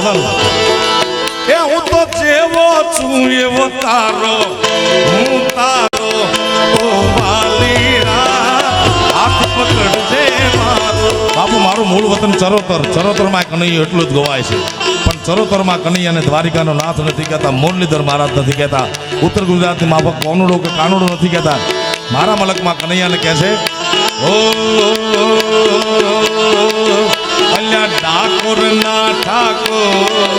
સોનલ એ હું તો જેવો છું એવો તારો હું તારો ઓ વાલીરા હાથ પકડજે મારો બાપુ મારું મૂળ વતન ચરોતર ચરોતરમાં કનૈયા એટલું જ ગવાય છે પણ ચરોતરમાં કનૈયાને દ્વારિકાનો નાથ નથી કહેતા મુરલીધર મહારાજ નથી કહેતા ઉત્તર ગુજરાતની માફક કોનુડો કે કાનુડો નથી કહેતા મારા મલકમાં કનૈયાને કહે છે ઓ ડાકોર ના ઠાકોર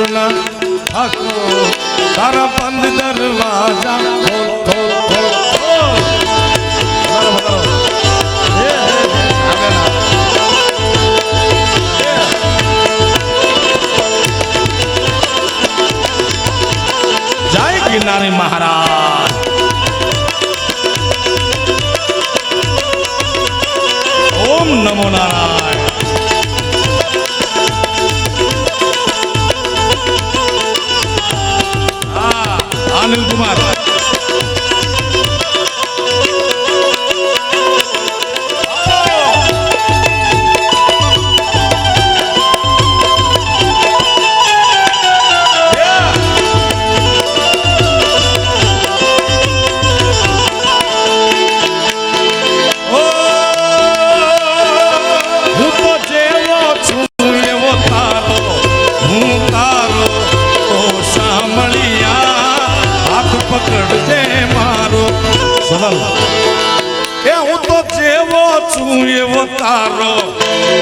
ડાકોરના હકો તારા બંધ દરવાજા ખોલ મહારાજ. ઓમ નમો નારાયણ. છું એવો તારો,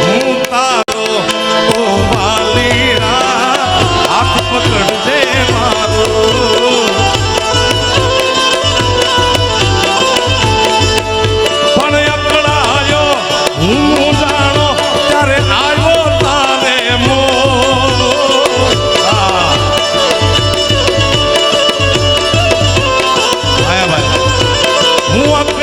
હું તારો, ઓ વાલીરા, હાથ પકડજે મારો. પણ અકળાયો, હું જાણો ત્યારે આવ્યો તારે મો હું.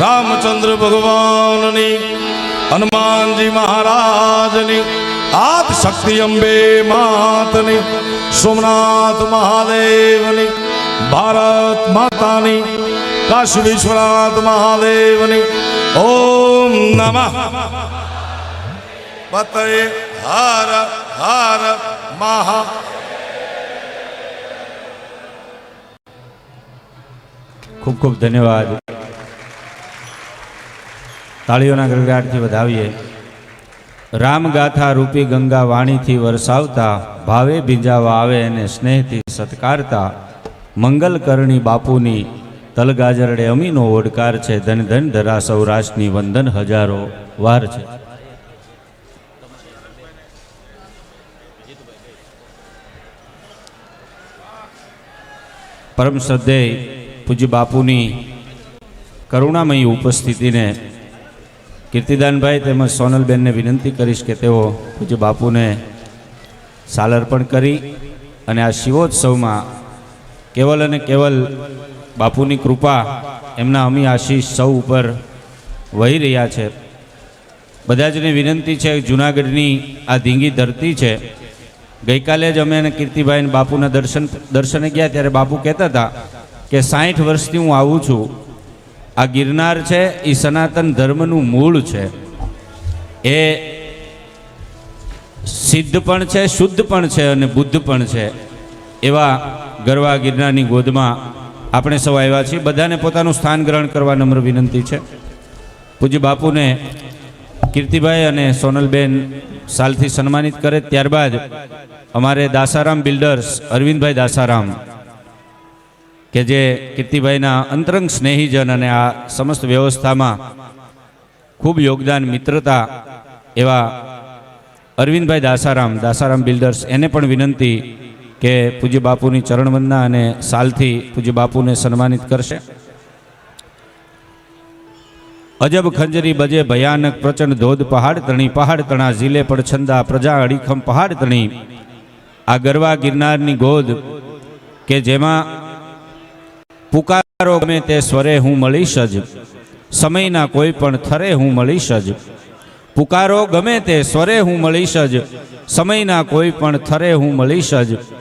રામચંદ્ર ભગવાનની, હનુમાનજી મહારાજની આદ શક્તિ અંબે માતની, સોમનાથ મહાદેવની, ભારત માતાની, કાશી વિશ્વનાથ મહાદેવની, ઓમ નમઃ. પતય હર હર, મહા. ખૂબ ખૂબ ધન્યવાદ. તાળીઓના ગરગડાટથી વધાવીએ. રામગાથા રૂપી ગંગા વાણીથી વરસાવતા, ભાવે ભીંજાવા આવે અને સ્નેહથી સત્કારતા મંગલ કરણી બાપુની તલગાજરડે અમીનો ઓડકાર છે, ધન ધન ધરા સૌરાષ્ટ્રની વંદન હજારો વાર છે. પરમ શ્રદ્ધેય પૂજ્ય બાપુની કરુણામયી ઉપસ્થિતિને કીર્તિદાનભાઈ તેમજ સોનલબેનને વિનંતી કરીશ કે તેઓ પૂજ્ય બાપુને સાલર્પણ કરી અને આ શિવોત્સવમાં કેવલ અને કેવલ બાપુની કૃપા એમના અમી આશીષ સૌ ઉપર વહી રહ્યા છે. બધા જને વિનંતી છે, જુનાગઢની આ ધીંગી ધરતી છે. ગઈકાલે જ અમે એને કીર્તિભાઈ અને બાપુના દર્શન, દર્શને ગયા ત્યારે બાપુ કહેતા હતા કે સાઠ વર્ષથી હું આવું છું. આ ગિરનાર છે એ સનાતન ધર્મનું મૂળ છે. એ સિદ્ધ પણ છે, શુદ્ધ પણ છે અને બુદ્ધ પણ છે. એવા ગરવા ગિરનારની ગોદમાં આપણે સૌ આવ્યા છીએ. બધાને પોતાનું સ્થાન ગ્રહણ કરવા નમ્ર વિનંતી છે. પૂજ્ય બાપુને કીર્તિભાઈ અને સોનલબેન સાલથી સન્માનિત કરે. ત્યારબાદ અમારે દાસારામ બિલ્ડર્સ, અરવિંદભાઈ દાસારામ કે જે કીર્તિભાઈના અંતરંગ સ્નેહીજન અને આ સમસ્ત વ્યવસ્થામાં ખૂબ યોગદાન, મિત્રતા એવા અરવિંદભાઈ દાસારામ દાસારામ બિલ્ડર્સ, એને પણ વિનંતી કે પૂજ્ય બાપુની ચરણવંદના અને સાલથી પૂજ્ય બાપુને સન્માનિત કરશે. અજબ ખંજરી બજે ભયાનક પ્રચંડ ધોધ પહાડ તણી, પહાડ તણા ઝીલે પડછંદા પ્રજા અડીખમ પહાડ તણી. આ ગરવા ગિરનારની ગોદ કે જેમાં પુકારો, ગમે તે સ્વરે હું મળીશ જ. સમયના કોઈ પણ થરે હું મળીશ જ. પુકારો, ગમે તે સ્વરે હું મળીશ જ. સમયના કોઈ પણ થરે હું મળીશ જ.